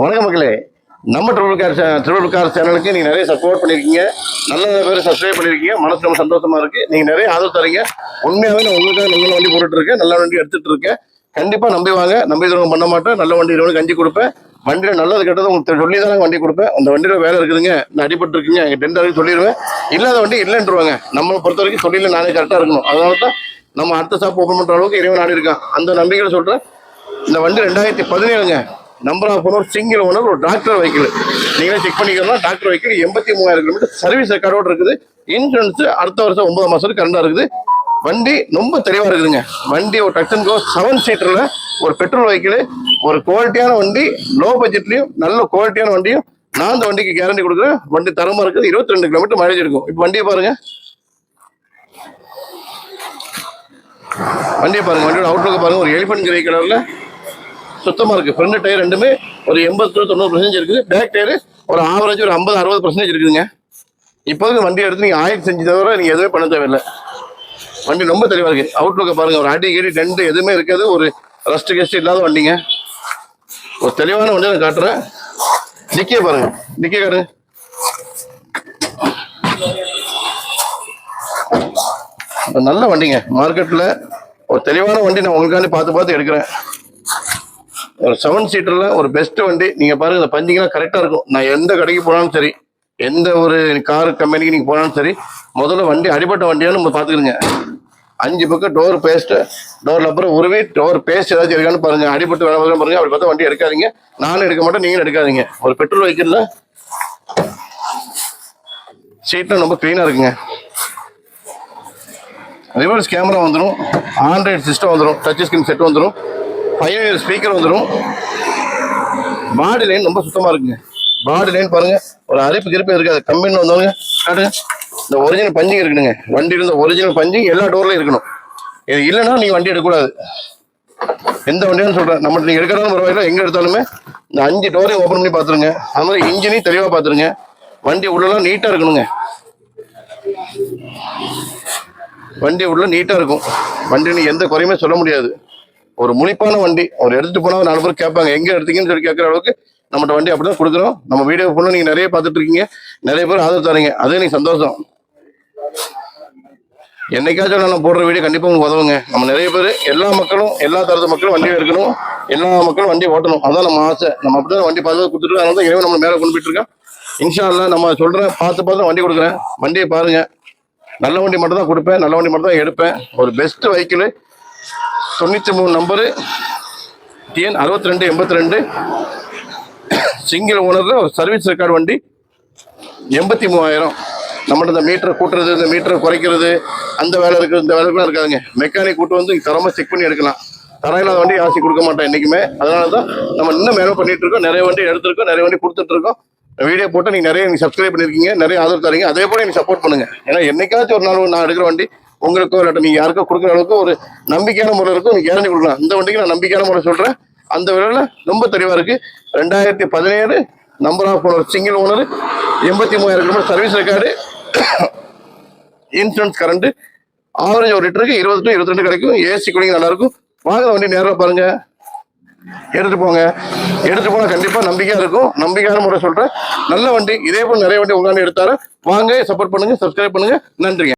வணக்கம் மக்களே. நம்ம ட்ரிபிள் கார் ட்ரிபிள் கார் சேனலுக்கு நீங்கள் நிறைய சப்போர்ட் பண்ணியிருக்கீங்க நல்ல பேர் சப்ஸ்கிரைப் பண்ணியிருக்கீங்க மனசு ரொம்ப சந்தோஷமா இருக்கு. நீங்கள் நிறைய ஆதரவு தரீங்க உண்மையாகவே நான் உங்களுக்காக நல்ல வண்டி போட்டுட்டு இருக்கேன். நல்ல வண்டி எடுத்துட்டு இருக்கேன். கண்டிப்பாக நம்பி வாங்க. நம்பி துரோகம் பண்ண மாட்டேன். நல்ல வண்டி இருபது கஞ்சி கொடுப்பேன். வண்டியில் நல்லது கெட்டது உங்களுக்கு சொல்லி தான் வண்டி கொடுப்பேன். அந்த வண்டியில் வேலை இருக்குதுங்க. நான் அடிபட்டு இருக்கீங்க. எங்கள் டென்ட் வரைக்கும் சொல்லிடுவேன். இல்லாத வண்டி இல்லைன்றுவாங்க. நம்மளை பொறுத்த வரைக்கும் சொல்லியில் நானே கரெக்டாக இருக்கணும். அதனால தான் நம்ம அடுத்த ஷாப் ஓப்பன் பண்ணுற அளவுக்கு இறைவன் நாடி இருக்கான். அந்த நம்பிக்கையில சொல்கிறேன் இந்த வண்டி ரெண்டாயிரத்தி பதினேழுங்க. Number of owner single owner ஒரு டாக்டர் வெஹிக்கிள் நீங்களே செக் பண்ணிக்கலாம் டாக்டர் வெஹிக்கிள் எண்பத்தி மூவாயிரம் கிலோமீட்டர் சர்வீஸ் ரெக்கார்டோடு இருக்குது. இன்சூரன்ஸ் அடுத்த வருஷம் ஒன்பது மாதத்துக்கு கரண்டாக இருக்குது. வண்டி ரொம்ப தெளிவாக இருக்குதுங்க. வண்டி ஒரு டக்ஸன் கோ செவன் சீட்டரில் ஒரு பெட்ரோல் வெஹிக்கிள் ஒரு குவாலிட்டியான வண்டி லோ பட்ஜெட்லையும் நல்ல குவாலிட்டியான வண்டியும் நான் அந்த வண்டிக்கு கேரண்டி கொடுக்குறேன். வண்டி தரமாக இருக்குது. இருபத்தி ரெண்டு கிலோமீட்டர் மைலேஜ் இருக்கும். இப்போ வண்டியை பாருங்கள் வண்டியை பாருங்க. வண்டியோட அவுட்லுக்கு பாருங்க. ஒரு எலிஃபென்ட் கிரே கலர்ல சுத்தமாக இருக்குது ஃப்ரண்ட் டயர் ரெண்டுமே ஒரு எண்பது தொண்ணூறு பர்சன்டேஜ் இருக்குது. பேக் டயர் ஒரு ஆவரேஜ் ஒரு ஐம்பது அறுபது பர்சன்டேஜ் இருக்குதுங்க. இப்போது வண்டி எடுத்து நீங்கள் ஆயில் செஞ்சு தவிர நீங்கள் எதுவுமே பண்ண தேவையில்லை. வண்டி ரொம்ப தெளிவாக இருக்குது அவுட் அவுட்லுக்க பாருங்கள் ஒரு அடி கீடி டென்ட் எதுவுமே இருக்காது. ஒரு ரஸ்ட் கெஸ்ட் இல்லாத வண்டிங்க. ஒரு தெளிவான வண்டி நான் காட்டுறேன். நிக்கிய பாருங்க. நிக்கிய காரு. நல்ல வண்டிங்க. மார்க்கெட்டில் ஒரு தெளிவான வண்டி நான் உங்களுக்காண்டி பார்த்து பார்த்து எடுக்கிறேன். செவன் சீட்டர்ல ஒரு பெஸ்ட் வண்டி. நீங்க பாருங்க இந்த பஞ்சிங்லாம் கரெக்டா இருக்கும். நான் எந்த கடைக்கு போனாலும் சரி எந்த ஒரு கார் கம்பெனிக்கு நீங்க போனாலும் சரி முதல்ல வண்டி அடிபட்ட வண்டியான்னு நம்ம பாத்துக்கிறீங்க அஞ்சு பக்கம் டோர் பேஸ்ட் டோர்ல அப்புறம் உருவி டோர் பேஸ்ட் ஏதாச்சும் இருக்கான்னு பாருங்க. அடிபட்டு வேலை பார்க்க பாருங்க அப்படி பார்த்தா வண்டி எடுக்காதீங்க. நானும் எடுக்க மாட்டேன் நீங்களும் எடுக்காதீங்க. ஒரு பெட்ரோல் வெஹிக்கிள்ல சீட்லாம் ரொம்ப க்ளீனா இருக்குங்க. ரிவர்ஸ் கேமரா வந்துடும் ஆண்ட்ராய்டு சிஸ்டம் வந்துடும் டச் ஸ்கிரீன் செட் வந்துடும் பையன் ஸ்பீக்கர் வந்துடும் பாடி லைன் ரொம்ப சுத்தமாக இருக்குங்க. பாடி லைன் பாருங்க. ஒரு அரைப்பு கிருப்பு இருக்காது கம்பெனியில் வந்தவங்க காட்டுங்க இந்த ஒரிஜினல் பஞ்சிங் இருக்குதுங்க வண்டி இருந்த ஒரிஜினல் பஞ்சிங் எல்லா டோர்லையும் இருக்கணும். இது இல்லைன்னா நீங்கள் வண்டி எடுக்கக்கூடாது. எந்த வண்டியும் சொல்கிறேன் நம்ம நீங்கள் எடுக்கிறதாலும் பரவாயில்ல. எங்கே எடுத்தாலுமே இந்த அஞ்சு டோரையும் ஓப்பன் பண்ணி பார்த்துருங்க அது மாதிரி இன்ஜினையும் தெளிவாக பார்த்துருங்க வண்டி உள்ளலாம் நீட்டாக இருக்கணுங்க. வண்டி உள்ள நீட்டாக இருக்கும். வண்டி எந்த குறையுமே சொல்ல முடியாது. ஒரு முழிப்பான வண்டி ஒரு எடுத்துட்டு போனா ஒரு நாலு பேர் கேட்பாங்க எங்க எடுத்தீங்கன்னு சொல்லி கேட்கற அளவுக்கு நம்மகிட்ட வண்டி அப்படிதான் கொடுக்குறோம் நம்ம வீடியோ ஃபுல்லாக நீங்க நிறைய பார்த்துட்டு இருக்கீங்க நிறைய பேர் ஆதரவு தரீங்க. அதே நீங்க சந்தோஷம். என்னைக்காச்சும் நான் போடுற வீடியோ கண்டிப்பா உங்களுக்கு உதவுங்க. நம்ம நிறைய பேர் எல்லா மக்களும் எல்லா தரத்து மக்களும் வண்டி எடுக்கணும் எல்லா மக்களும் வண்டி ஓட்டணும். அதான் நம்ம ஆசை. நம்ம அப்படிதான் வண்டி பார்த்து கொடுத்துட்டு அதனால தான் இறைவன் நம்ம மேலே கொண்டு போயிட்டு இருக்கோம் இன்ஷா நம்ம சொல்றேன் பார்த்து பார்த்து வண்டி கொடுக்குறேன். வண்டியை பாருங்க. நல்ல வண்டி மட்டும் தான் கொடுப்பேன். நல்ல வண்டி மட்டும் தான் எடுப்பேன். ஒரு பெஸ்ட் வெஹிக்கிள் தொண்ணூற்றி மூணு நம்பரு. டிஎன் அறுபத்தி ரெண்டு எண்பத்தி ரெண்டு சிங்கிள் ஓனரில் ஒரு சர்வீஸ் ரெக்கார்டு வண்டி எண்பத்தி மூவாயிரம். நம்மள்ட்ட இந்த மீட்டரை கூட்டுறது இந்த மீட்டரை குறைக்கிறது அந்த வேலை இருக்குது இந்த வேலைக்குலாம் இருக்காதுங்க. மெக்கானிக் கூட்டு வந்து தரமாக செக் பண்ணி எடுக்கலாம். தரம் இல்லாத வண்டி ஆசை கொடுக்க மாட்டேன் என்றைக்குமே அதனால தான் நம்ம இன்னும் மேலே பண்ணிட்டு இருக்கோம். நிறைய வண்டி எடுத்துருக்கோம் நிறைய வண்டி கொடுத்துட்ருக்கோம் வீடியோ போட்டு நீங்கள் நிறைய நீங்கள் சப்ஸ்கிரைப் பண்ணியிருக்கீங்க நிறைய ஆதரவு தரீங்க. அதே போல் நீங்கள் சப்போர்ட் பண்ணுங்க. ஏன்னா என்னைக்காச்சும் ஒரு நாள் நான் எடுக்கிற வண்டி உங்களுக்கோ இல்லாட்டி நீங்கள் யாருக்கோ கொடுக்குற அளவுக்கு ஒரு நம்பிக்கையான முறை இருக்கும். நீங்கள் கேரண்டி கொடுக்கலாம். இந்த வண்டிக்கு நான் நம்பிக்கையான முறை சொல்கிறேன் அந்த விலையில் ரொம்ப தெளிவாக இருக்குது ரெண்டாயிரத்தி பதினேழு number of owner single owner எண்பத்தி மூவாயிரம் kilometre service record insurance current average ஒரு லிட்டருக்கு இருபது டு இருபத்தி ரெண்டு கிடைக்கும். ஏசி கூலிங் நல்லா இருக்கும் வாங்க வண்டி நேராக பாருங்க. எடுத்து போங்க. எடுத்து போனா கண்டிப்பா நம்பிக்கையா இருக்கும். நம்பிக்கையான முறை சொல்றேன். நல்ல வண்டி. இதே போல நிறைய வண்டி உட்காந்து எடுத்தாரு வாங்க சப்போர்ட் பண்ணுங்க சப்ஸ்கிரைப் பண்ணுங்க. நன்றிங்க.